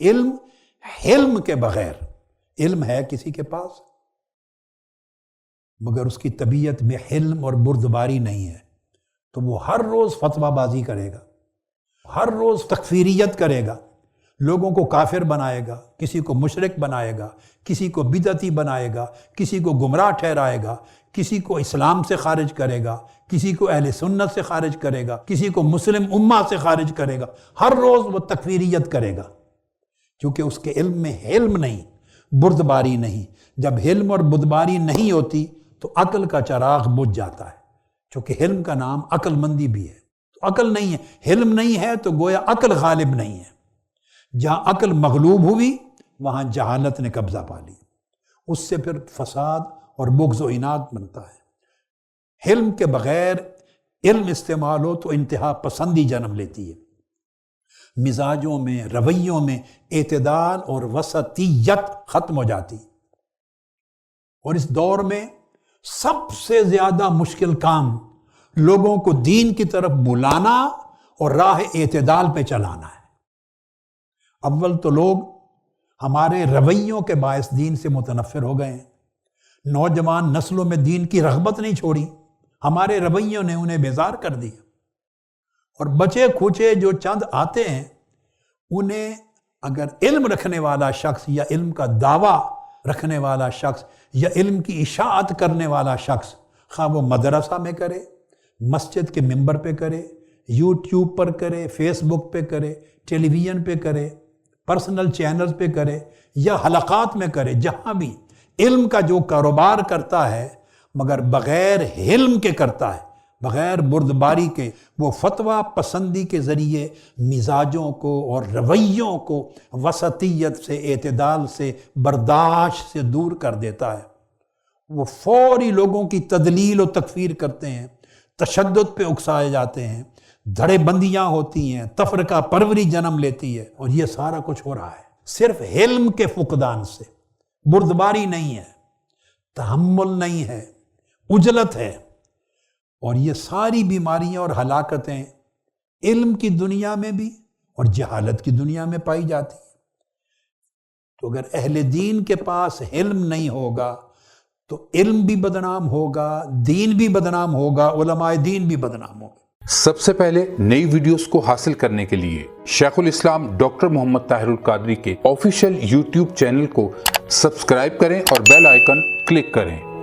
علم، حلم کے بغیر علم ہے کسی کے پاس، مگر اس کی طبیعت میں حلم اور بردباری نہیں ہے۔ تو وہ ہر روز فتویٰ بازی کرے گا، ہر روز تکفیریت کرے گا، لوگوں کو کافر بنائے گا، کسی کو مشرق بنائے گا، کسی کو بدعتی بنائے گا، کسی کو گمراہ ٹھہرائے گا، کسی کو اسلام سے خارج کرے گا، کسی کو اہل سنت سے خارج کرے گا، کسی کو مسلم امہ سے خارج کرے گا۔ ہر روز وہ تکفیریت کرے گا۔ کیونکہ اس کے علم میں علم نہیں، بردباری نہیں۔ جب علم اور بدباری نہیں ہوتی تو عقل کا چراغ بجھ جاتا ہے، چونکہ علم کا نام عقل مندی بھی ہے۔ تو عقل نہیں ہے علم نہیں ہے تو گویا عقل غالب نہیں ہے۔ جہاں عقل مغلوب ہوئی، وہاں جہالت نے قبضہ پا لی اس سے پھر فساد اور بغض و انعد بنتا ہے۔ علم کے بغیر علم استعمال ہو تو انتہا پسندی جنم لیتی ہے۔ مزاجوں میں، رویوں میں اعتدال اور وسطیت ختم ہو جاتی۔ اور اس دور میں سب سے زیادہ مشکل کام لوگوں کو دین کی طرف بلانا اور راہ اعتدال پہ چلانا ہے۔ اول تو لوگ ہمارے رویوں کے باعث دین سے متنفر ہو گئے ہیں۔ نوجوان نسلوں میں دین کی رغبت نہیں چھوڑی۔ ہمارے رویوں نے انہیں بیزار کر دیا۔ اور بچے کھوچے جو چند آتے ہیں، انہیں اگر علم رکھنے والا شخص یا علم کا دعویٰ رکھنے والا شخص یا علم کی اشاعت کرنے والا شخص خواہ وہ مدرسہ میں کرے، مسجد کے ممبر پہ کرے، یوٹیوب پر کرے فیس بک پہ کرے، ٹیلی ویژن پہ کرے، پرسنل چینلز پہ کرے یا حلقات میں کرے، جہاں بھی، علم کا جو کاروبار کرتا ہے، مگر بغیر علم کے کرتا ہے بغیر بردباری کے وہ فتویٰ پسندی کے ذریعے مزاجوں کو اور رویوں کو وسطیت سے، اعتدال سے، برداشت سے دور کر دیتا ہے۔ وہ فوری لوگوں کی تدلیل و تکفیر کرتے ہیں، تشدد پہ اکسائے جاتے ہیں، دھڑے بندیاں ہوتی ہیں، تفرقہ پروری جنم لیتی ہے اور یہ سارا کچھ ہو رہا ہے۔ صرف علم کے فقدان سے۔ بردباری نہیں ہے، تحمل نہیں ہے، اجلت ہے۔ اور یہ ساری بیماریاں اور ہلاکتیں علم کی دنیا میں بھی اور جہالت کی دنیا میں پائی جاتی ہیں۔ تو اگر اہل دین کے پاس علم نہیں ہوگا تو علم بھی بدنام ہوگا، دین بھی بدنام ہوگا، علماء دین بھی بدنام ہوگا سب سے پہلے نئی ویڈیوز کو حاصل کرنے کے لیے شیخ الاسلام ڈاکٹر محمد طاہر القادری کے آفیشیل یوٹیوب چینل کو سبسکرائب کریں اور بیل آئیکن کلک کریں۔